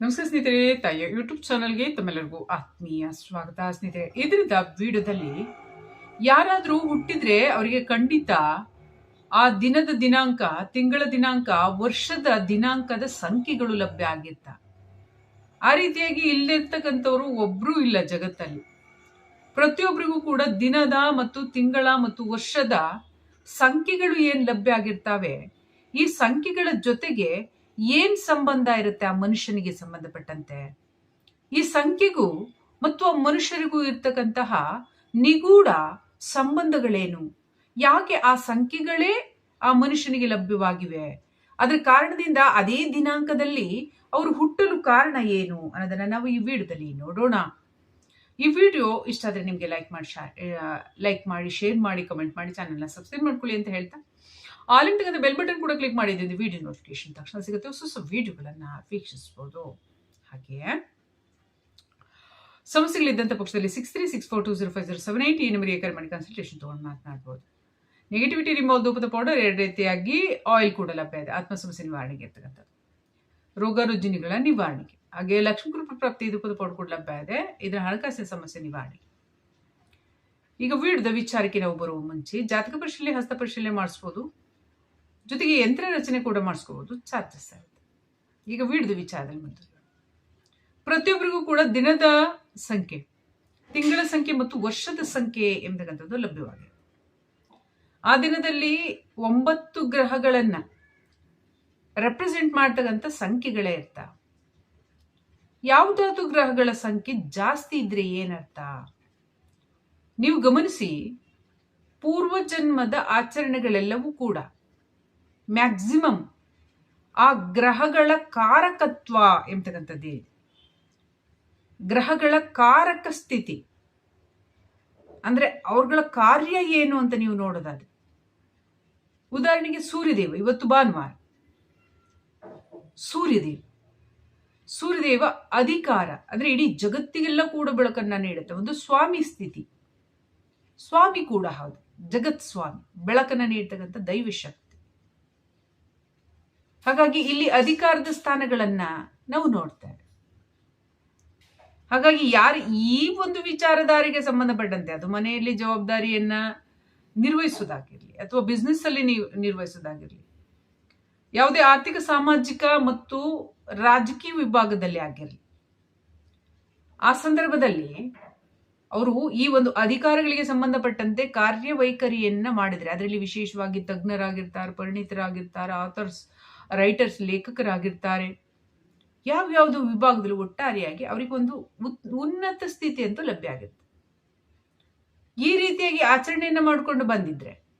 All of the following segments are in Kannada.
ನಮಸ್ಕಾರ ಸ್ನೇಹಿತರೆ ತಾಯಿಯ ಯೂಟ್ಯೂಬ್ ಚಾನಲ್ಗೆ ತಮ್ಮೆಲ್ಲರಿಗೂ ಆತ್ಮೀಯ ಸ್ವಾಗತ. ಸ್ನೇಹಿತರೆ, ಇದರಿಂದ ವಿಡಿಯೋದಲ್ಲಿ ಯಾರಾದರೂ ಹುಟ್ಟಿದ್ರೆ ಅವರಿಗೆ ಖಂಡಿತ ಆ ದಿನದ ದಿನಾಂಕ, ತಿಂಗಳ ದಿನಾಂಕ, ವರ್ಷದ ದಿನಾಂಕದ ಸಂಖ್ಯೆಗಳು ಲಭ್ಯ ಆಗಿತ್ತ. ಆ ರೀತಿಯಾಗಿ ಇಲ್ಲಿರ್ತಕ್ಕಂಥವ್ರು ಒಬ್ಬರೂ ಇಲ್ಲ ಜಗತ್ತಲ್ಲಿ. ಪ್ರತಿಯೊಬ್ಬರಿಗೂ ಕೂಡ ದಿನದ ಮತ್ತು ತಿಂಗಳ ಮತ್ತು ವರ್ಷದ ಸಂಖ್ಯೆಗಳು ಏನು ಲಭ್ಯ ಆಗಿರ್ತಾವೆ? ಈ ಸಂಖ್ಯೆಗಳ ಜೊತೆಗೆ ಏನ್ ಸಂಬಂಧ ಇರುತ್ತೆ ಆ ಮನುಷ್ಯನಿಗೆ ಸಂಬಂಧಪಟ್ಟಂತೆ? ಈ ಸಂಖ್ಯೆಗೂ ಮತ್ತು ಆ ಮನುಷ್ಯರಿಗೂ ಇರ್ತಕ್ಕಂತಹ ನಿಗೂಢ ಸಂಬಂಧಗಳೇನು? ಯಾಕೆ ಆ ಸಂಖ್ಯೆಗಳೇ ಆ ಮನುಷ್ಯನಿಗೆ ಲಭ್ಯವಾಗಿವೆ? ಅದರ ಕಾರಣದಿಂದ ಅದೇ ದಿನಾಂಕದಲ್ಲಿ ಅವರು ಹುಟ್ಟಲು ಕಾರಣ ಏನು ಅನ್ನೋದನ್ನ ನಾವು ಈ ವಿಡಿಯೋದಲ್ಲಿ ನೋಡೋಣ. ಈ ವಿಡಿಯೋ ಇಷ್ಟ ಆದರೆ ನಿಮಗೆ ಲೈಕ್ ಮಾಡಿ ಲೈಕ್ ಮಾಡಿ ಶೇರ್ ಮಾಡಿ ಕಮೆಂಟ್ ಮಾಡಿ ಚಾನಲ್ನ ಸಬ್ಸ್ಕ್ರೈಬ್ ಮಾಡ್ಕೊಳ್ಳಿ ಅಂತ ಹೇಳ್ತಾ. ಆಲಿಂಟಗದ ಬೆಲ್ ಬಟನ್ ಕೂಡ ಕ್ಲಿಕ್ ಮಾಡಿದ್ದೀನಿ ವಿಡಿಯೋ ನೋಟಿಫಿಕೇಶನ್ ತಕ್ಷಣ ಸಿಗುತ್ತೆ. ಹೊಸ ಹೊಸ ವಿಡಿಯೋಗಳನ್ನು ವೀಕ್ಷಿಸ್ಬೋದು. ಹಾಗೆಯೇ ಸಮಸ್ಯೆಗಳಿದ್ದಂಥ ಪಕ್ಷದಲ್ಲಿ six three six four two zero five zero seven eight ಈ ನಂಬರಿಗೆ ಕರೆ ಮಾಡಿ ಕನ್ಸಲ್ಟೇಷನ್ ತೊಗೊಂಡು ಮಾತನಾಡ್ಬೋದು. ನೆಗೆಟಿವಿಟಿ ರಿಮೋಲ್ ಧೂಪದ ಪೌಡರ್ ಎರಡು ರೀತಿಯಾಗಿ ಆಯಿಲ್ ಕೂಡ ಲಭ್ಯ ಇದೆ. ಆತ್ಮ ಸಮಸ್ಯೆ ನಿವಾರಣೆಗೆ ಇರ್ತಕ್ಕಂಥದ್ದು. ರೋಗ ರುಜಿನಿಗಳ ನಿವಾರಣೆಗೆ. ಹಾಗೆ ಲಕ್ಷ್ಮೀ ಕೃಪಾ ಪ್ರಾಪ್ತಿ ಧೂಪದ ಪೌಡರ್ ಕೂಡ ಲಭ್ಯ ಇದೆ. ಇದರ ಹಣಕಾಸಿನ ಸಮಸ್ಯೆ ನಿವಾರಣೆಗೆ. ಈಗ ವಿಡಿಯೋದ ವಿಚಾರಕ್ಕೆ ನಾವು ಬರುವ ಮುಂಚೆ ಜಾತಕ ಪರಿಶೀಲನೆ, ಹಸ್ತ ಪರಿಶೀಲನೆ ಮಾಡಿಸ್ಬೋದು. ಜೊತೆಗೆ ಯಂತ್ರ ರಚನೆ ಕೂಡ ಮಾಡಿಸ್ಕೋಬಹುದು ಚಾರ್ಜಸ್ ಆಗುತ್ತೆ. ಈಗ ವಿಡ್ದು ವಿಚಾರದಲ್ಲಿ ಬಂತು. ಪ್ರತಿಯೊಬ್ಬರಿಗೂ ಕೂಡ ದಿನದ ಸಂಖ್ಯೆ, ತಿಂಗಳ ಸಂಖ್ಯೆ ಮತ್ತು ವರ್ಷದ ಸಂಖ್ಯೆ ಎಂಬತಕ್ಕಂಥದ್ದು ಲಭ್ಯವಾಗಿದೆ. ಆ ದಿನದಲ್ಲಿ ಒಂಬತ್ತು ಗ್ರಹಗಳನ್ನ ರೆಪ್ರೆಸೆಂಟ್ ಮಾಡ್ತಕ್ಕಂಥ ಸಂಖ್ಯೆಗಳೇ ಇರ್ತಾ ಯಾವುದಾದ್ರೂ ಗ್ರಹಗಳ ಸಂಖ್ಯೆ ಜಾಸ್ತಿ ಇದ್ರೆ ಏನರ್ಥ? ನೀವು ಗಮನಿಸಿ ಪೂರ್ವ ಜನ್ಮದ ಆಚರಣೆಗಳೆಲ್ಲವೂ ಕೂಡ ಮ್ಯಾಕ್ಸಿಮಮ್ ಆ ಗ್ರಹಗಳ ಕಾರಕತ್ವ ಎಂಬತಕ್ಕಂಥದ್ದೇ ಇದೆ. ಗ್ರಹಗಳ ಕಾರಕ ಸ್ಥಿತಿ. ಅಂದರೆ ಅವ್ರಗಳ ಕಾರ್ಯ ಏನು ಅಂತ ನೀವು ನೋಡೋದಾದ್ರೆ. ಉದಾಹರಣೆಗೆ ಸೂರ್ಯದೇವ, ಇವತ್ತು ಭಾನುವಾರ. ಸೂರ್ಯದೇವ. ಸೂರ್ಯದೇವ ಅಧಿಕಾರ, ಅಂದರೆ ಇಡೀ ಜಗತ್ತಿಗೆಲ್ಲ ಕೂಡ ಬೆಳಕನ್ನು ನೀಡುತ್ತೆ. ಒಂದು ಸ್ವಾಮಿ ಸ್ಥಿತಿ. ಸ್ವಾಮಿ ಕೂಡ ಹೌದು, ಜಗತ್ ಸ್ವಾಮಿ, ಬೆಳಕನ್ನು ನೀಡ್ತಕ್ಕಂಥ ದೈವ ಶಕ್ತಿ ಹಾಗಾಗಿ ಇಲ್ಲಿ ಅಧಿಕಾರದ ಸ್ಥಾನಗಳನ್ನ ನಾವು ನೋಡ್ತೇವೆ. ಹಾಗಾಗಿ ಯಾರು ಈ ಒಂದು ವಿಚಾರಧಾರೆಗೆ ಸಂಬಂಧಪಟ್ಟಂತೆ ಅದು ಮನೆಯಲ್ಲಿ ಜವಾಬ್ದಾರಿಯನ್ನ ನಿರ್ವಹಿಸುವುದಾಗಿರ್ಲಿ ಅಥವಾ ಬಿಸ್ನೆಸ್ ಅಲ್ಲಿ ನೀವು ನಿರ್ವಹಿಸುವುದಾಗಿರ್ಲಿ, ಯಾವುದೇ ಆರ್ಥಿಕ, ಸಾಮಾಜಿಕ ಮತ್ತು ರಾಜಕೀಯ ವಿಭಾಗದಲ್ಲಿ ಆಗಿರಲಿ, ಆ ಸಂದರ್ಭದಲ್ಲಿ ಅವರು ಈ ಒಂದು ಅಧಿಕಾರಗಳಿಗೆ ಸಂಬಂಧಪಟ್ಟಂತೆ ಕಾರ್ಯವೈಖರಿಯನ್ನ ಮಾಡಿದ್ರೆ, ಅದರಲ್ಲಿ ವಿಶೇಷವಾಗಿ ತಜ್ಞರಾಗಿರ್ತಾರೆ, ಪರಿಣಿತರಾಗಿರ್ತಾರೆ ಆಥರ್ಸ್ ರೈಟರ್ಸ್ ಲೇಖಕರಾಗಿರ್ತಾರೆ. ಯಾವ್ಯಾವುದು ವಿಭಾಗದಲ್ಲಿ ಒಟ್ಟಾರೆಯಾಗಿ ಅವರಿಗೊಂದು ಉನ್ನತ ಸ್ಥಿತಿ ಅಂತೂ ಲಭ್ಯ ಆಗುತ್ತೆ. ಈ ರೀತಿಯಾಗಿ ಆಚರಣೆಯನ್ನು ಮಾಡಿಕೊಂಡು ಬಂದಿದ್ರೆ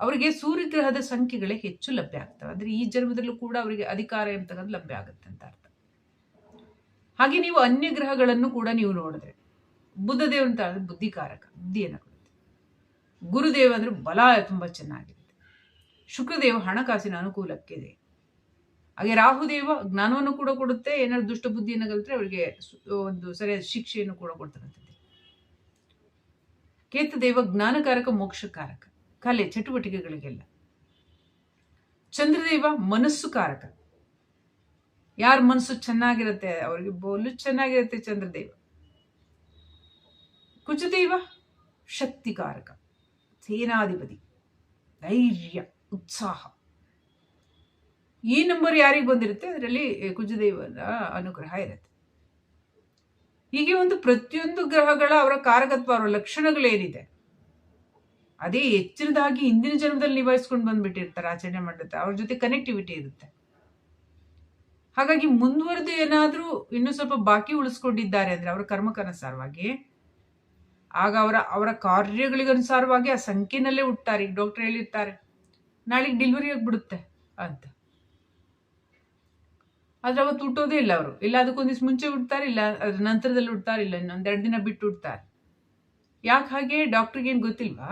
ಅವರಿಗೆ ಸೂರ್ಯಗ್ರಹದ ಸಂಖ್ಯೆಗಳೇ ಹೆಚ್ಚು ಲಭ್ಯ ಆಗ್ತವೆ. ಅಂದ್ರೆ ಈ ಜನ್ಮದಲ್ಲೂ ಕೂಡ ಅವರಿಗೆ ಅಧಿಕಾರ ಎಂತಕ್ಕಂಥ ಲಭ್ಯ ಆಗುತ್ತೆ ಅಂತ ಅರ್ಥ. ಹಾಗೆ ನೀವು ಅನ್ಯ ಗ್ರಹಗಳನ್ನು ಕೂಡ ನೀವು ನೋಡಿದ್ರೆ, ಬುದ್ಧದೇವ ಅಂತ ಹೇಳಿದ್ರೆ ಬುದ್ಧಿಕಾರಕ, ಬುದ್ಧಿಯನ್ನು ಕೊಡುತ್ತೆ. ಗುರುದೇವ ಅಂದ್ರೆ ಬಲ, ತುಂಬಾ ಚೆನ್ನಾಗಿರುತ್ತೆ. ಶುಕ್ರದೇವ ಹಣಕಾಸಿನ ಅನುಕೂಲಕ್ಕಿದೆ. ಹಾಗೆ ರಾಹುದೇವ ಜ್ಞಾನವನ್ನು ಕೂಡ ಕೊಡುತ್ತೆ, ಏನಾದ್ರು ದುಷ್ಟ ಬುದ್ಧಿಯನ್ನು ಕಲಿತ್ರೆ ಅವರಿಗೆ ಒಂದು ಸರಿಯಾದ ಶಿಕ್ಷೆಯನ್ನು ಕೂಡ ಕೊಡ್ತಕ್ಕಂಥದ್ದು ಕೇತುದೇವ ಜ್ಞಾನಕಾರಕ, ಮೋಕ್ಷಕಾರಕ ಕಲೆ ಚಟುವಟಿಕೆಗಳಿಗೆಲ್ಲ. ಚಂದ್ರದೇವ ಮನಸ್ಸು ಕಾರಕ. ಯಾರ ಮನಸ್ಸು ಚೆನ್ನಾಗಿರುತ್ತೆ, ಅವರಿಗೆ ಬೋಲು ಚೆನ್ನಾಗಿರುತ್ತೆ ಚಂದ್ರದೇವ. ಕುಜದೇವ ಶಕ್ತಿಕಾರಕ, ಸೇನಾಧಿಪತಿ, ಧೈರ್ಯ, ಉತ್ಸಾಹ. ಈ ನಂಬರ್ ಯಾರಿಗೆ ಬಂದಿರುತ್ತೆ? ಅದರಲ್ಲಿ ಕುಜದೇವನ ಅನುಗ್ರಹ ಇರುತ್ತೆ. ಹೀಗೆ ಒಂದು ಪ್ರತಿಯೊಂದು ಗ್ರಹಗಳ ಅವರ ಕಾರಕತ್ವ, ಅವರ ಲಕ್ಷಣಗಳೇನಿದೆ? ಅದೇ ಹೆಚ್ಚಿನದಾಗಿ ಹಿಂದಿನ ಜನ್ಮದಲ್ಲಿ ನಿಭಾಯಿಸ್ಕೊಂಡು ಬಂದ್ಬಿಟ್ಟಿರ್ತಾರೆ ಆಚರಣೆ ಮಾಡುತ್ತೆ ಅವ್ರ ಜೊತೆ ಕನೆಕ್ಟಿವಿಟಿ ಇರುತ್ತೆ. ಹಾಗಾಗಿ ಮುಂದುವರೆದು ಏನಾದರೂ ಇನ್ನೂ ಸ್ವಲ್ಪ ಬಾಕಿ ಉಳಿಸ್ಕೊಂಡಿದ್ದಾರೆ ಅಂದ್ರೆ ಅವರ ಕರ್ಮಕ್ಕನುಸಾರವಾಗಿ, ಆಗ ಅವರ ಅವರ ಕಾರ್ಯಗಳಿಗನುಸಾರವಾಗಿ ಆ ಸಂಖ್ಯೆನಲ್ಲೇ ಹುಟ್ಟಾರೆ ಈಗ ಡಾಕ್ಟರ್ ಹೇಳಿರ್ತಾರೆ, ನಾಳೆಗೆ ಡೆಲಿವರಿ ಆಗಿಬಿಡುತ್ತೆ ಅಂತ. ಆದ್ರೆ ಅವತ್ತು ಹುಟ್ಟೋದೇ ಇಲ್ಲ ಅವರು. ಇಲ್ಲ ಅದಕ್ಕೊಂದಿವ್ಸ ಮುಂಚೆ ಹುಡ್ತಾರೆ ಇಲ್ಲ ಅದ್ರ ನಂತರದಲ್ಲಿ ಹುಡ್ತಾರೆ ಇಲ್ಲ ಇನ್ನೊಂದೆರಡು ದಿನ ಬಿಟ್ಟು ಹುಡ್ತಾರೆ ಯಾಕೆ ಹಾಗೆ? ಡಾಕ್ಟರ್ಗೆ ಏನು ಗೊತ್ತಿಲ್ವಾ?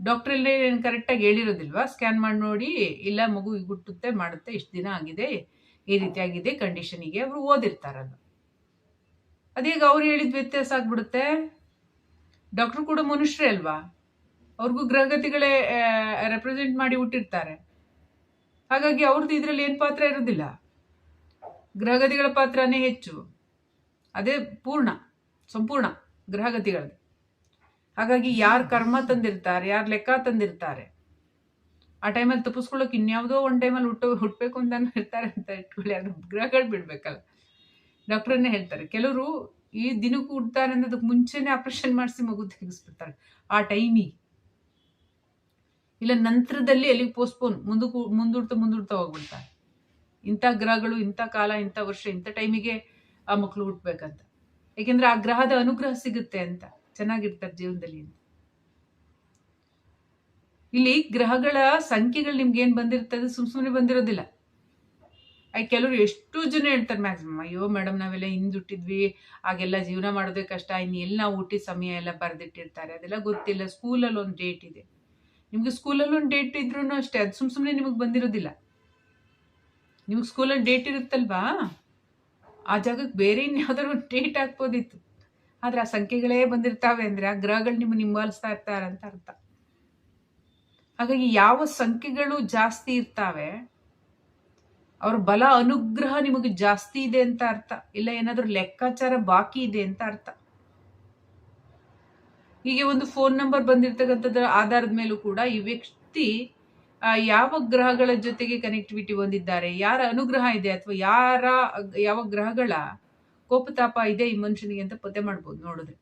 ಡಾಕ್ಟರ್ ಎಲ್ಲ ಏನು ಕರೆಕ್ಟಾಗಿ ಹೇಳಿರೋದಿಲ್ವಾ? ಸ್ಕ್ಯಾನ್ ಮಾಡಿ ನೋಡಿ, ಇಲ್ಲ ಮಗು ಹುಟ್ಟುತ್ತೆ, ಮಾಡುತ್ತೆ, ಇಷ್ಟು ದಿನ ಆಗಿದೆ, ಈ ರೀತಿಯಾಗಿದೆ ಕಂಡೀಷನಿಗೆ ಅವರು ಓದಿರ್ತಾರಲ್ಲ ಅದೇಗ ಅವ್ರು ಹೇಳಿದ ವ್ಯತ್ಯಾಸ ಆಗ್ಬಿಡುತ್ತೆ. ಡಾಕ್ಟರ್ ಕೂಡ ಮನುಷ್ಯರೇ ಅಲ್ವಾ? ಅವ್ರಿಗೂ ಗ್ರಹಗತಿಗಳೇ ರೆಪ್ರೆಸೆಂಟ್ ಮಾಡಿ ಹುಟ್ಟಿರ್ತಾರೆ. ಹಾಗಾಗಿ ಅವ್ರದ್ದು ಇದರಲ್ಲಿ ಏನು ಪಾತ್ರ ಇರೋದಿಲ್ಲ. ಗ್ರಹಗತಿಗಳ ಪಾತ್ರನೇ ಹೆಚ್ಚು. ಅದೇ ಪೂರ್ಣ, ಸಂಪೂರ್ಣ ಗ್ರಹಗತಿಗಳದ್ದು. ಹಾಗಾಗಿ ಯಾರು ಕರ್ಮ ತಂದಿರ್ತಾರೆ, ಯಾರು ಲೆಕ್ಕ ತಂದಿರ್ತಾರೆ, ಆ ಟೈಮಲ್ಲಿ ತಪ್ಪಿಸ್ಕೊಳ್ಳೋಕೆ ಇನ್ಯಾವುದೋ ಒಂದು ಟೈಮಲ್ಲಿ ಹುಟ್ಟು ಹುಟ್ಟಬೇಕು ಅಂತ ಇರ್ತಾರೆ ಅಂತ ಇಟ್ಕೊಳ್ಳಿ ಅದು ಗ್ರಹಗಳು ಬಿಡಬೇಕಲ್ಲ. ಡಾಕ್ಟ್ರನ್ನೇ ಹೇಳ್ತಾರೆ, ಕೆಲವರು ಈ ದಿನಕ್ಕೂ ಹುಡ್ತಾರೆ ಅನ್ನೋದಕ್ಕೆ ಮುಂಚೆನೇ ಆಪರೇಷನ್ ಮಾಡಿಸಿ ಮಗು ತೆಗೆಸ್ಬಿಡ್ತಾರೆ. ಆ ಟೈಮಿಗೆ. ಇಲ್ಲ, ನಂತರದಲ್ಲಿ ಎಲ್ಲಿಗೆ ಪೋಸ್ಟ್ಪೋನ್ ಮುಂದಕ್ಕೂ, ಮುಂದೂಡ್ತಾ ಮುಂದೂಡ್ತಾ ಹೋಗ್ಬಿಡ್ತಾರೆ ಇಂಥ ಗ್ರಹಗಳು, ಇಂಥ ಕಾಲ, ಇಂಥ ವರ್ಷ, ಇಂಥ ಟೈಮಿಗೆ ಆ ಮಕ್ಕಳು ಹುಟ್ಟಬೇಕಂತ ಏಕೆಂದ್ರೆ ಆ ಗ್ರಹದ ಅನುಗ್ರಹ ಸಿಗುತ್ತೆ ಅಂತ. ಚೆನ್ನಾಗಿರ್ತಾರೆ ಜೀವನದಲ್ಲಿ ಇಲ್ಲಿ ಗ್ರಹಗಳ ಸಂಖ್ಯೆಗಳು ನಿಮ್ಗೆ ಏನು ಬಂದಿರ್ತದೆ ಸುಮ್ ಸುಮ್ಮನೆ ಬಂದಿರೋದಿಲ್ಲ. ಆಯ್ತು ಕೆಲವರು ಎಷ್ಟು ಜನ ಹೇಳ್ತಾರೆ ಮ್ಯಾಕ್ಸಿಮಮ್ ಅಯ್ಯೋ ಮೇಡಮ್ ನಾವೆಲ್ಲ ಹಿಂದುಟ್ಟಿದ್ವಿ ಆಗೆಲ್ಲ ಜೀವನ ಮಾಡೋದೇ ಕಷ್ಟ. ಇನ್ನು ಎಲ್ಲ ನಾವು ಹುಟ್ಟಿದ ಸಮಯ ಎಲ್ಲ ಬರೆದಿಟ್ಟಿರ್ತಾರೆ. ಅದೆಲ್ಲ ಗೊತ್ತಿಲ್ಲ. ಸ್ಕೂಲಲ್ಲಿ ಒಂದು ಡೇಟ್ ಇದೆ. ನಿಮ್ಗೆ ಸ್ಕೂಲಲ್ಲೂ ಡೇಟ್ ಇದ್ರೂ ಅಷ್ಟೇ. ಅದು ಸುಮ್ ಸುಮ್ಮನೆ ನಿಮಗೆ ಬಂದಿರೋದಿಲ್ಲ. ನಿಮ್ಗೆ ಸ್ಕೂಲಲ್ಲಿ ಡೇಟ್ ಇರುತ್ತಲ್ವಾ? ಆ ಜಾಗಕ್ಕೆ ಬೇರೆ ಇನ್ಯಾವುದಾದ್ರು ಡೇಟ್ ಹಾಕ್ಬೋದಿತ್ತು. ಆದರೆ ಆ ಸಂಖ್ಯೆಗಳೇ ಬಂದಿರ್ತಾವೆ ಅಂದ್ರೆ ಆ ಗ್ರಹಗಳು ನಿಮ್ಮನ್ನು ನಿಂಬಾಲಿಸ್ತಾ ಇರ್ತಾರೆ ಅಂತ ಅರ್ಥ. ಹಾಗಾಗಿ ಯಾವ ಸಂಖ್ಯೆಗಳು ಜಾಸ್ತಿ ಇರ್ತಾವೆ, ಅವ್ರ ಬಲ ಅನುಗ್ರಹ ನಿಮಗೆ ಜಾಸ್ತಿ ಇದೆ ಅಂತ ಅರ್ಥ. ಇಲ್ಲ ಏನಾದ್ರೂ ಲೆಕ್ಕಾಚಾರ ಬಾಕಿ ಇದೆ ಅಂತ ಅರ್ಥ. ಹೀಗೆ ಒಂದು ಫೋನ್ ನಂಬರ್ ಬಂದಿರತಕ್ಕಂಥದ್ರ ಆಧಾರದ ಮೇಲೂ ಕೂಡ ಈ ವ್ಯಕ್ತಿ ಯಾವ ಗ್ರಹಗಳ ಜೊತೆಗೆ ಕನೆಕ್ಟಿವಿಟಿ ಹೊಂದಿದ್ದಾರೆ, ಯಾರ ಅನುಗ್ರಹ ಇದೆ ಅಥವಾ ಯಾರ, ಯಾವ ಗ್ರಹಗಳ ಕೋಪತಾಪ ಇದೆ ಈ ಮನುಷ್ಯನಿಗೆ ಅಂತ ಪತ್ತೆ ಮಾಡ್ಬೋದು ನೋಡಿದ್ರೆ.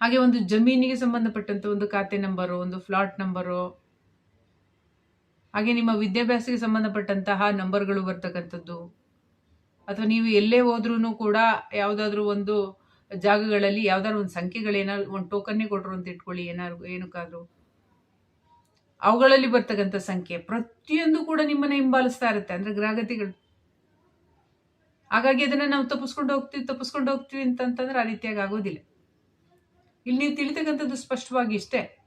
ಹಾಗೆ ಒಂದು ಜಮೀನಿಗೆ ಸಂಬಂಧಪಟ್ಟಂತ ಒಂದು ಖಾತೆ ನಂಬರು ಒಂದು ಫ್ಲಾಟ್ ನಂಬರು ಹಾಗೆ ನಿಮ್ಮ ವಿದ್ಯಾಭ್ಯಾಸಕ್ಕೆ ಸಂಬಂಧಪಟ್ಟಂತಹ ನಂಬರ್ಗಳು ಬರ್ತಕ್ಕಂಥದ್ದು, ಅಥವಾ ನೀವು ಎಲ್ಲೇ ಹೋದ್ರೂ ಕೂಡ ಯಾವುದಾದ್ರೂ ಒಂದು ಜಾಗಗಳಲ್ಲಿ ಯಾವ್ದಾದ್ರು ಒಂದು ಸಂಖ್ಯೆಗಳೇನಾದ್ರು ಒಂದು ಟೋಕನ್ನೇ ಕೊಟ್ಟರು ಅಂತ ಇಟ್ಕೊಳ್ಳಿ, ಏನಾದ್ರು, ಏನಕ್ಕಾದ್ರೂ. ಅವುಗಳಲ್ಲಿ ಬರ್ತಕ್ಕಂಥ ಸಂಖ್ಯೆ ಪ್ರತಿಯೊಂದು ಕೂಡ ನಿಮ್ಮನ್ನ ಹಿಂಬಾಲಿಸ್ತಾ ಇರುತ್ತೆ, ಅಂದ್ರೆ ಗ್ರಹಗತಿಗಳು. ಹಾಗಾಗಿ ಅದನ್ನ ನಾವು ತಪ್ಪಿಸ್ಕೊಂಡು ಹೋಗ್ತೀವಿ ತಪ್ಪಿಸ್ಕೊಂಡು ಹೋಗ್ತೀವಿ ಅಂತಂತಂದ್ರೆ ಆ ರೀತಿಯಾಗಿ ಆಗೋದಿಲ್ಲ. ಇಲ್ಲಿ ನೀವು ತಿಳಿತಕ್ಕಂಥದ್ದು ಸ್ಪಷ್ಟವಾಗಿ ಇಷ್ಟೇ.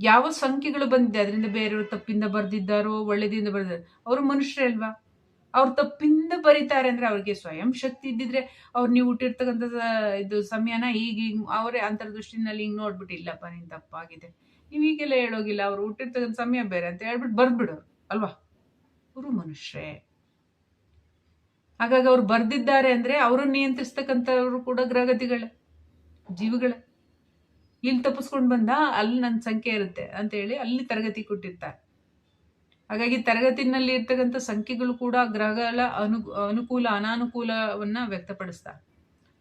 ಯಾವ ಸಂಖ್ಯೆಗಳು ಬಂದಿದೆ, ಅದರಿಂದ ಬೇರೆಯವರು ತಪ್ಪಿಂದ ಬರೆದಿದ್ದಾರೋ, ಒಳ್ಳೆದಿಂದ ಬರೆದಿದ್ದಾರೆ, ಅವರು ಮನುಷ್ಯರೇ ಅಲ್ವಾ? ಅವ್ರು ತಪ್ಪಿಂದ ಬರೀತಾರೆ ಅಂದ್ರೆ ಅವ್ರಿಗೆ ಸ್ವಯಂ ಶಕ್ತಿ ಇದ್ದಿದ್ರೆ ಅವ್ರು ನೀವು ಹುಟ್ಟಿರ್ತಕ್ಕಂಥ ಇದು ಸಮಯನ ಈಗ ಈಗ ಅವರೇ ಅಂತರ್ದೃಷ್ಟಿನಲ್ಲಿ ಹಿಂಗ್ ನೋಡ್ಬಿಟ್ಟು ಇಲ್ಲಪ್ಪ ನೀನ್ ತಪ್ಪಾಗಿದೆ. ನೀವು ಈಗೆಲ್ಲ ಹೇಳೋಗಿಲ್ಲ, ಅವ್ರು ಹುಟ್ಟಿರ್ತಕ್ಕಂಥ ಸಮಯ ಬೇರೆ ಅಂತ ಹೇಳ್ಬಿಟ್ಟು ಬರ್ದ್ಬಿಡೋರು, ಅಲ್ವಾ? ಅವರು ಮನುಷ್ಯರೇ. ಹಾಗಾಗಿ ಅವ್ರು ಬರ್ದಿದ್ದಾರೆ ಅಂದ್ರೆ ಅವರು ನಿಯಂತ್ರಿಸ್ತಕ್ಕಂಥವ್ರು ಕೂಡ ಗ್ರಹಗತಿಗಳೇ, ಜೀವಿಗಳೇ. ಇಲ್ಲಿ ತಪ್ಪಿಸ್ಕೊಂಡು ಬಂದ ಅಲ್ಲಿ ನನ್ನ ಸಂಖ್ಯೆ ಇರುತ್ತೆ ಅಂತ ಹೇಳಿ ಅಲ್ಲಿ ತರಗತಿ ಕೊಟ್ಟಿರ್ತಾರೆ. ಹಾಗಾಗಿ ತರಗತಿನಲ್ಲಿ ಇರ್ತಕ್ಕಂಥ ಸಂಖ್ಯೆಗಳು ಕೂಡ ಗ್ರಹಗಳ ಅನು, ಅನುಕೂಲ, ಅನಾನುಕೂಲವನ್ನ ವ್ಯಕ್ತಪಡಿಸ್ತಾ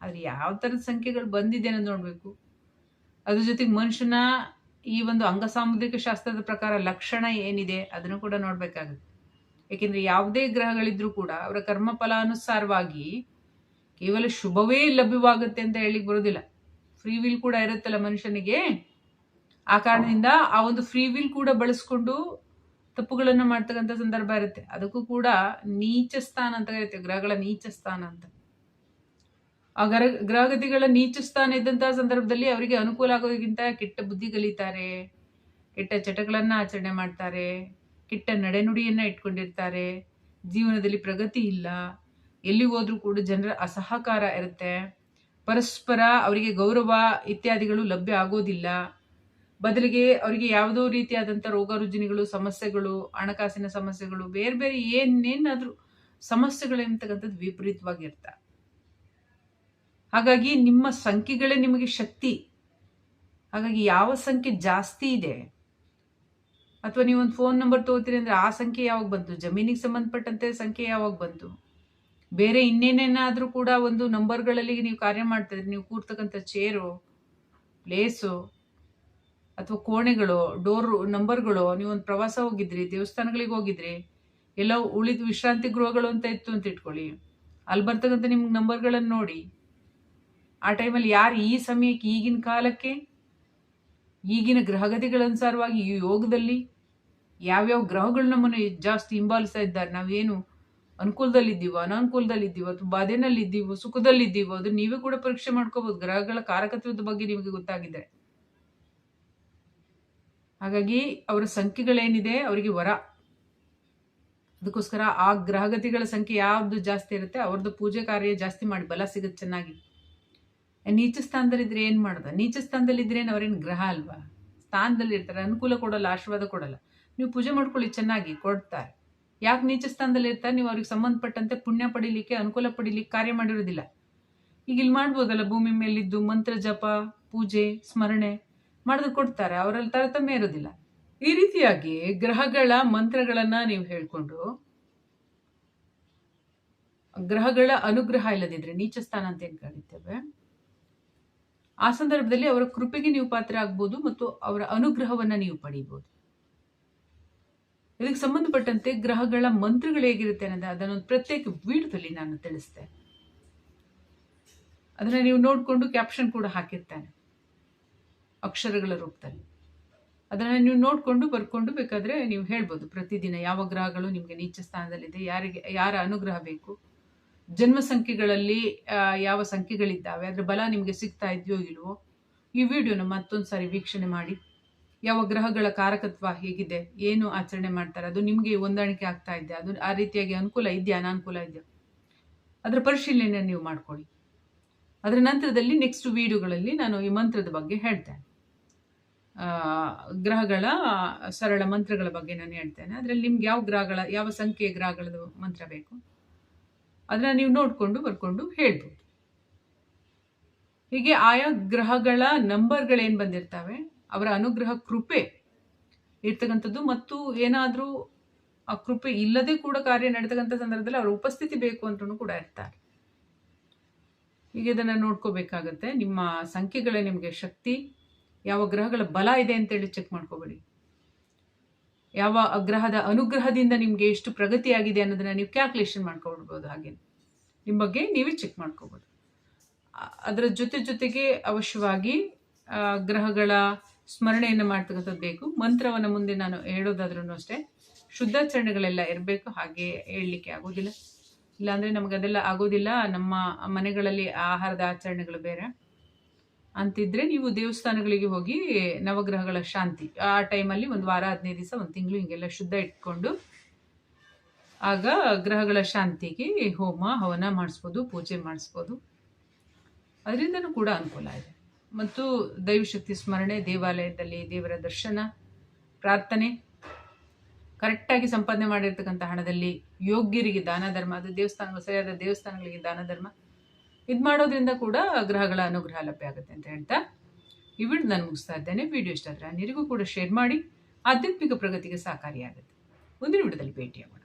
ಆದರೆ ಯಾವ ಥರದ ಸಂಖ್ಯೆಗಳು ಬಂದಿದೆ ಅನ್ನೋದು ನೋಡಬೇಕು. ಅದ್ರ ಜೊತೆಗೆ ಮನುಷ್ಯನ ಈ ಒಂದು ಅಂಗಸಾಮುದ್ರಿಕ ಶಾಸ್ತ್ರದ ಪ್ರಕಾರ ಲಕ್ಷಣ ಏನಿದೆ ಅದನ್ನು ಕೂಡ ನೋಡಬೇಕಾಗುತ್ತೆ. ಏಕೆಂದರೆ ಯಾವುದೇ ಗ್ರಹಗಳಿದ್ರೂ ಕೂಡ ಅವರ ಕರ್ಮ ಫಲಾನುಸಾರವಾಗಿ ಕೇವಲ ಶುಭವೇ ಲಭ್ಯವಾಗುತ್ತೆ ಅಂತ ಹೇಳಿಕ್ ಬರೋದಿಲ್ಲ. ಫ್ರೀ ವಿಲ್ ಕೂಡ ಇರುತ್ತಲ್ಲ ಮನುಷ್ಯನಿಗೆ. ಆ ಕಾರಣದಿಂದ ಆ ಒಂದು ಫ್ರೀ ವಿಲ್ ಕೂಡ ಬಳಸ್ಕೊಂಡು ತಪ್ಪುಗಳನ್ನು ಮಾಡ್ತಕ್ಕಂಥ ಸಂದರ್ಭ ಇರುತ್ತೆ. ಅದಕ್ಕೂ ಕೂಡ ನೀಚ ಸ್ಥಾನ ಅಂತ ಇರುತ್ತೆ, ಗ್ರಹಗಳ ನೀಚ ಸ್ಥಾನ ಅಂತ. ಆ ಗ್ರಹ, ಗ್ರಹಗತಿಗಳ ನೀಚ ಸ್ಥಾನ ಇದ್ದಂತಹ ಸಂದರ್ಭದಲ್ಲಿ ಅವರಿಗೆ ಅನುಕೂಲ ಆಗೋದಕ್ಕಿಂತ ಕೆಟ್ಟ ಬುದ್ಧಿ ಕಲಿತಾರೆ, ಕೆಟ್ಟ ಚಟಗಳನ್ನು ಆಚರಣೆ ಮಾಡ್ತಾರೆ, ಕೆಟ್ಟ ನಡೆನುಡಿಯನ್ನು ಇಟ್ಕೊಂಡಿರ್ತಾರೆ, ಜೀವನದಲ್ಲಿ ಪ್ರಗತಿ ಇಲ್ಲ, ಎಲ್ಲಿ ಹೋದ್ರೂ ಕೂಡ ಜನರ ಅಸಹಕಾರ ಇರುತ್ತೆ, ಪರಸ್ಪರ ಅವರಿಗೆ ಗೌರವ ಇತ್ಯಾದಿಗಳು ಲಭ್ಯ ಆಗೋದಿಲ್ಲ. ಬದಲಿಗೆ ಅವರಿಗೆ ಯಾವುದೋ ರೀತಿಯಾದಂಥ ರೋಗ ರುಜಿನಗಳು, ಸಮಸ್ಯೆಗಳು, ಹಣಕಾಸಿನ ಸಮಸ್ಯೆಗಳು, ಬೇರೆ ಬೇರೆ ಏನೇನಾದರೂ ಸಮಸ್ಯೆಗಳು ವಿಪರೀತವಾಗಿರ್ತ. ಹಾಗಾಗಿ ನಿಮ್ಮ ಸಂಖ್ಯೆಗಳೇ ನಿಮಗೆ ಶಕ್ತಿ. ಹಾಗಾಗಿ ಯಾವ ಸಂಖ್ಯೆ ಜಾಸ್ತಿ ಇದೆ, ಅಥವಾ ನೀವೊಂದು ಫೋನ್ ನಂಬರ್ ತಗೋತೀರಿ ಅಂದರೆ ಆ ಸಂಖ್ಯೆ ಯಾವಾಗ ಬಂತು? ಜಮೀನಿಗೆ ಸಂಬಂಧಪಟ್ಟಂತೆ ಸಂಖ್ಯೆ ಯಾವಾಗ ಬಂತು? ಬೇರೆ ಇನ್ನೇನೇನಾದರೂ ಕೂಡ ಒಂದು ನಂಬರ್ಗಳಲ್ಲಿ ನೀವು ಕಾರ್ಯ ಮಾಡ್ತಿದ್ರೆ ನೀವು ಕೂರ್ತಕ್ಕಂಥ ಚೇರು ಪ್ಲೇಸು ಅಥವಾ ಕೋಣೆಗಳು, ಡೋರ್ ನಂಬರ್ಗಳು, ನೀವೊಂದು ಪ್ರವಾಸ ಹೋಗಿದ್ರಿ, ದೇವಸ್ಥಾನಗಳಿಗೆ ಹೋಗಿದ್ರಿ, ಎಲ್ಲ ಉಳಿದ ವಿಶ್ರಾಂತಿ ಗೃಹಗಳು ಅಂತ ಇತ್ತು ಅಂತ ಇಟ್ಕೊಳ್ಳಿ. ಅಲ್ಲಿ ಬರ್ತಕ್ಕಂಥ ನಿಮ್ಗೆ ನಂಬರ್ಗಳನ್ನು ನೋಡಿ. ಆ ಟೈಮಲ್ಲಿ ಯಾರು ಈ ಸಮಯಕ್ಕೆ, ಈಗಿನ ಕಾಲಕ್ಕೆ, ಈಗಿನ ಗ್ರಹಗತಿಗಳ ಅನುಸಾರವಾಗಿ ಈ ಯೋಗದಲ್ಲಿ ಯಾವ್ಯಾವ ಗ್ರಹಗಳು ನಮ್ಮನ್ನು ಜಾಸ್ತಿ ಹಿಂಬಾಲಿಸ್ತಾ ಇದ್ದಾರೆ, ನಾವೇನು ಅನುಕೂಲದಲ್ಲಿದ್ದೀವೋ, ಅನಾನುಕೂಲದಲ್ಲಿದ್ದೀವೋ, ಅಥವಾ ಬಾಧೆನಲ್ಲಿದ್ದೀವೋ, ಸುಖದಲ್ಲಿದ್ದೀವೋ ಅದು ನೀವೇ ಕೂಡ ಪರೀಕ್ಷೆ ಮಾಡ್ಕೋಬೋದು. ಗ್ರಹಗಳ ಕಾರಕತ್ವದ ಬಗ್ಗೆ ನಿಮಗೆ ಗೊತ್ತಾಗಿದೆ. ಹಾಗಾಗಿ ಅವರ ಸಂಖ್ಯೆಗಳೇನಿದೆ, ಅವರಿಗೆ ವರ. ಅದಕ್ಕೋಸ್ಕರ ಆ ಗ್ರಹಗತಿಗಳ ಸಂಖ್ಯೆ ಯಾವ್ದು ಜಾಸ್ತಿ ಇರುತ್ತೆ, ಅವ್ರದ್ದು ಪೂಜೆ ಕಾರ್ಯ ಜಾಸ್ತಿ ಮಾಡಿ ಬಲ ಸಿಗುತ್ತೆ ಚೆನ್ನಾಗಿ. ನೀಚ ಸ್ಥಾನದಲ್ಲಿದ್ರೆ ಏನ್ ಮಾಡ್ದ? ನೀಚ ಸ್ಥಾನದಲ್ಲಿದ್ರೇನು ಅವ್ರೇನು ಗ್ರಹ ಅಲ್ವಾ? ಸ್ಥಾನದಲ್ಲಿ ಇರ್ತಾರೆ, ಅನುಕೂಲ ಕೊಡಲ್ಲ, ಆಶೀರ್ವಾದ ಕೊಡಲ್ಲ. ನೀವು ಪೂಜೆ ಮಾಡ್ಕೊಳ್ಳಿ, ಚೆನ್ನಾಗಿ ಕೊಡ್ತಾರೆ. ಯಾಕೆ ನೀಚ ಸ್ಥಾನದಲ್ಲಿ ಇರ್ತಾರೆ? ನೀವು ಅವ್ರಿಗೆ ಸಂಬಂಧಪಟ್ಟಂತೆ ಪುಣ್ಯ ಪಡಿಲಿಕ್ಕೆ, ಅನುಕೂಲ ಪಡಿಲಿಕ್ಕೆ ಕಾರ್ಯ ಮಾಡಿರೋದಿಲ್ಲ. ಈಗ ಇಲ್ಲಿ ಮಾಡ್ಬೋದಲ್ಲ, ಭೂಮಿ ಮೇಲಿದ್ದು ಮಂತ್ರ ಜಪ, ಪೂಜೆ, ಸ್ಮರಣೆ. ಮಾಡಿದ್ರೆ ಕೊಡ್ತಾರೆ, ಅವರಲ್ಲಿ ತಾರತಮ್ಯ ಇರೋದಿಲ್ಲ. ಈ ರೀತಿಯಾಗಿ ಗ್ರಹಗಳ ಮಂತ್ರಗಳನ್ನ ನೀವು ಹೇಳ್ಕೊಂಡು, ಗ್ರಹಗಳ ಅನುಗ್ರಹ ಇಲ್ಲದಿದ್ರೆ, ನೀಚ ಸ್ಥಾನ ಅಂತ ಏನ್ ಕರೀತೇವೆ? ಆ ಸಂದರ್ಭದಲ್ಲಿ ಅವರ ಕೃಪೆಗೆ ನೀವು ಪಾತ್ರ ಆಗ್ಬೋದು ಮತ್ತು ಅವರ ಅನುಗ್ರಹವನ್ನ ನೀವು ಪಡೀಬಹುದು ಇದಕ್ಕೆ ಸಂಬಂಧಪಟ್ಟಂತೆ ಗ್ರಹಗಳ ಮಂತ್ರಗಳು ಹೇಗಿರುತ್ತೆ ಅನ್ನೋದು ಅದನ್ನೊಂದು ಪ್ರತ್ಯೇಕ ವಿಡಿಯೋದಲ್ಲಿ ನಾನು ತಿಳಿಸ್ತೇನೆ. ಅದನ್ನ ನೀವು ನೋಡಿಕೊಂಡು ಕ್ಯಾಪ್ಷನ್ ಕೂಡ ಹಾಕಿರ್ತೇನೆ. ಅಕ್ಷರಗಳ ರೂಪದಲ್ಲಿ. ಅದನ್ನು ನೀವು ನೋಡಿಕೊಂಡು ಬರ್ಕೊಂಡು ಬೇಕಾದರೆ ನೀವು ಹೇಳ್ಬೋದು, ಪ್ರತಿದಿನ ಯಾವ ಗ್ರಹಗಳು ನಿಮಗೆ ನೀಚ ಸ್ಥಾನದಲ್ಲಿದೆ, ಯಾರಿಗೆ, ಯಾರ ಅನುಗ್ರಹ ಬೇಕು, ಜನ್ಮ ಸಂಖ್ಯೆಗಳಲ್ಲಿ ಯಾವ ಸಂಖ್ಯೆಗಳಿದ್ದಾವೆ, ಅದರ ಬಲ ನಿಮಗೆ ಸಿಗ್ತಾ ಇದೆಯೋ ಇಲ್ವೋ, ಈ ವಿಡಿಯೋನ ಮತ್ತೊಂದು ಸಾರಿ ವೀಕ್ಷಣೆ ಮಾಡಿ. ಯಾವ ಗ್ರಹಗಳ ಕಾರಕತ್ವ ಹೇಗಿದೆ, ಏನು ಆಚರಣೆ ಮಾಡ್ತಾರೆ, ಅದು ನಿಮಗೆ ಹೊಂದಾಣಿಕೆ ಆಗ್ತಾ ಇದೆ, ಅದು ಆ ರೀತಿಯಾಗಿ ಅನುಕೂಲ ಇದೆಯಾ, ಅನಾನುಕೂಲ ಇದೆಯಾ, ಅದರ ಪರಿಶೀಲನೆ ನೀವು ಮಾಡ್ಕೊಳ್ಳಿ. ಅದರ ನಂತರದಲ್ಲಿ ನೆಕ್ಸ್ಟ್ ವಿಡಿಯೋಗಳಲ್ಲಿ ನಾನು ಈ ಮಂತ್ರದ ಬಗ್ಗೆ ಹೇಳ್ತೇನೆ. ಗ್ರಹಗಳ, ಸರಳ ಮಂತ್ರಗಳ ಬಗ್ಗೆ ನಾನು ಹೇಳ್ತೇನೆ. ಅದರಲ್ಲಿ ನಿಮ್ಗೆ ಯಾವ ಗ್ರಹಗಳ, ಯಾವ ಸಂಖ್ಯೆಯ ಗ್ರಹಗಳದ್ದು ಮಂತ್ರ ಬೇಕು? ಅದನ್ನ ನೀವು ನೋಡಿಕೊಂಡು ಬರ್ಕೊಂಡು ಹೇಳ್ಬೋದು. ಹೀಗೆ ಆಯಾ ಗ್ರಹಗಳ ನಂಬರ್ಗಳೇನು ಬಂದಿರ್ತವೆ? ಅವರ ಅನುಗ್ರಹ ಕೃಪೆ ಇರ್ತಕ್ಕಂಥದ್ದು ಮತ್ತು ಏನಾದರೂ ಆ ಕೃಪೆ ಇಲ್ಲದೆ ಕೂಡ ಕಾರ್ಯ ನಡೆತಕ್ಕಂಥ ಸಂದರ್ಭದಲ್ಲಿ ಅವರ ಉಪಸ್ಥಿತಿ ಬೇಕು ಅಂತಲೂ ಕೂಡ ಇರ್ತಾರೆ. ಹೀಗೆ ಇದನ್ನು ನೋಡ್ಕೋಬೇಕಾಗತ್ತೆ. ನಿಮ್ಮ ಸಂಖ್ಯೆಗಳೇ ನಿಮಗೆ ಶಕ್ತಿ ಯಾವ ಗ್ರಹಗಳ ಬಲ ಇದೆ ಅಂತೇಳಿ ಚೆಕ್ ಮಾಡ್ಕೋಬೇಡಿ. ಯಾವ ಗ್ರಹದ ಅನುಗ್ರಹದಿಂದ ನಿಮಗೆ ಎಷ್ಟು ಪ್ರಗತಿಯಾಗಿದೆ ಅನ್ನೋದನ್ನ ನೀವು ಕ್ಯಾಲ್ಕುಲೇಷನ್ ಮಾಡ್ಕೊಳ್ಬೋದು ಹಾಗೆ ನಿಮ್ಮ ಬಗ್ಗೆ ನೀವೇ ಚೆಕ್ ಮಾಡ್ಕೋಬೋದು. ಅದರ ಜೊತೆ ಜೊತೆಗೆ ಅವಶ್ಯವಾಗಿ ಗ್ರಹಗಳ ಸ್ಮರಣೆಯನ್ನು ಮಾಡ್ತಕ್ಕಂಥದ್ದು ಬೇಕು. ಮಂತ್ರವನ್ನು ಮುಂದೆ ನಾನು ಹೇಳೋದಾದ್ರೂ ಅಷ್ಟೇ, ಶುದ್ಧಾಚರಣೆಗಳೆಲ್ಲ ಇರಬೇಕು, ಹಾಗೆ ಹೇಳಲಿಕ್ಕೆ ಆಗೋದಿಲ್ಲ. ಇಲ್ಲಾಂದರೆ ನಮಗೆ ಅದೆಲ್ಲ ಆಗೋದಿಲ್ಲ. ನಮ್ಮ ಮನೆಗಳಲ್ಲಿ ಆಹಾರದ ಆಚರಣೆಗಳು ಬೇರೆ. ಅಂತಿದ್ರೆ ನೀವು ದೇವಸ್ಥಾನಗಳಿಗೆ ಹೋಗಿ ನವಗ್ರಹಗಳ ಶಾಂತಿ. ಆ ಟೈಮಲ್ಲಿ ಒಂದು ವಾರ, ಹದಿನೈದು ದಿವಸ, ಒಂದು ತಿಂಗಳು ಹಿಂಗೆಲ್ಲ ಶುದ್ಧ ಇಟ್ಕೊಂಡು ಆಗ ಗ್ರಹಗಳ ಶಾಂತಿಗೆ ಹೋಮ, ಹವನ ಮಾಡಿಸ್ಬೋದು, ಪೂಜೆ ಮಾಡಿಸ್ಬೋದು. ಅದರಿಂದನೂ ಕೂಡ ಅನುಕೂಲ ಇದೆ. ಮತ್ತು ದೈವಶಕ್ತಿ ಸ್ಮರಣೆ, ದೇವಾಲಯದಲ್ಲಿ ದೇವರ ದರ್ಶನ, ಪ್ರಾರ್ಥನೆ, ಕರೆಕ್ಟಾಗಿ ಸಂಪಾದನೆ ಮಾಡಿರ್ತಕ್ಕಂಥ ಹಣದಲ್ಲಿ ಯೋಗ್ಯರಿಗೆ ದಾನ ಧರ್ಮ, ಅದು ದೇವಸ್ಥಾನಗಳು ಸರಿಯಾದ ದೇವಸ್ಥಾನಗಳಿಗೆ ದಾನ ಧರ್ಮ ಇದು ಮಾಡೋದ್ರಿಂದ ಕೂಡ ಗ್ರಹಗಳ ಅನುಗ್ರಹ ಲಭ್ಯ ಆಗುತ್ತೆ ಅಂತ ಹೇಳ್ತಾ ಇವಿಡ್ ನಾನು ಮುಗಿಸ್ತಾ ಇದ್ದೇನೆ. ವಿಡಿಯೋ ಇಷ್ಟ ಆದರೆ ಅನ್ಯರಿಗೂ ಕೂಡ ಶೇರ್ ಮಾಡಿ, ಆಧ್ಯಾತ್ಮಿಕ ಪ್ರಗತಿಗೆ ಸಹಕಾರಿಯಾಗುತ್ತೆ. ಮುಂದಿನ ವಿಡಿಯೋದಲ್ಲಿ ಭೇಟಿಯಾಗೋಣ.